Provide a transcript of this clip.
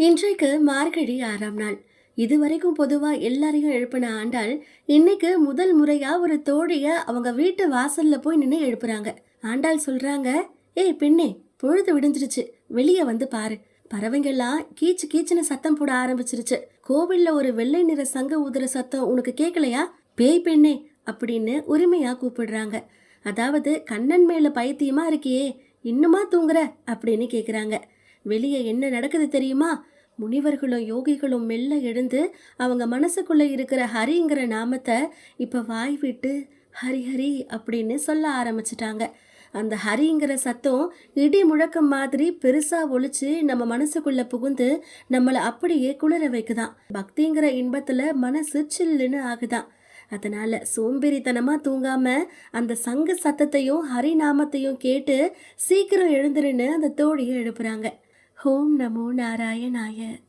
இன்றைக்கு மார்கழி ஆறாம் நாள். இதுவரைக்கும் பொதுவாக எல்லாரையும் எழுப்பின ஆண்டாள் இன்னைக்கு முதல் முறையா ஒரு தோழிய அவங்க வீட்டு வாசல்ல போய் நின்று எழுப்புறாங்க. ஆண்டாள் சொல்றாங்க ஏய் பெண்ணே பொழுது விடிஞ்சிருச்சு. வெளியே வந்து பாரு. பறவைங்கள்லாம் கீச்சு கீச்சுன்னு சத்தம் போட ஆரம்பிச்சிருச்சு. கோவில்ல ஒரு வெள்ளை நிற சங்க ஊதுற சத்தம் உனக்கு கேட்கலையா பேய் பெண்ணே அப்படின்னு உரிமையா கூப்பிடுறாங்க. அதாவது கண்ணன் மேல பைத்தியமா இருக்கியே இன்னுமா தூங்குற? அப்படின்னு கேக்குறாங்க. வெளியே என்ன நடக்குது தெரியுமா? முனிவர்களும் யோகிகளும் மெல்ல எழுந்து அவங்க மனசுக்குள்ளே இருக்கிற ஹரிங்கிற நாமத்தை இப்போ வாய் விட்டு ஹரி ஹரி அப்படின்னு சொல்ல ஆரம்பிச்சிட்டாங்க. அந்த ஹரிங்கிற சத்தம் இடி முழக்கம் மாதிரி பெருசாக ஒழிச்சு நம்ம மனசுக்குள்ள புகுந்து நம்மளை அப்படியே குளிர வைக்குதான். பக்திங்கிற இன்பத்தில் மனசு சில்லுன்னு ஆகுதான். அதனால சோம்பேறித்தனமாக தூங்காமல் அந்த சங்க சத்தத்தையும் ஹரிநாமத்தையும் கேட்டு சீக்கிரம் எழுந்துருன்னு அந்த தோழியை எழுப்புறாங்க. ஓம் நமோ நாராயணாய.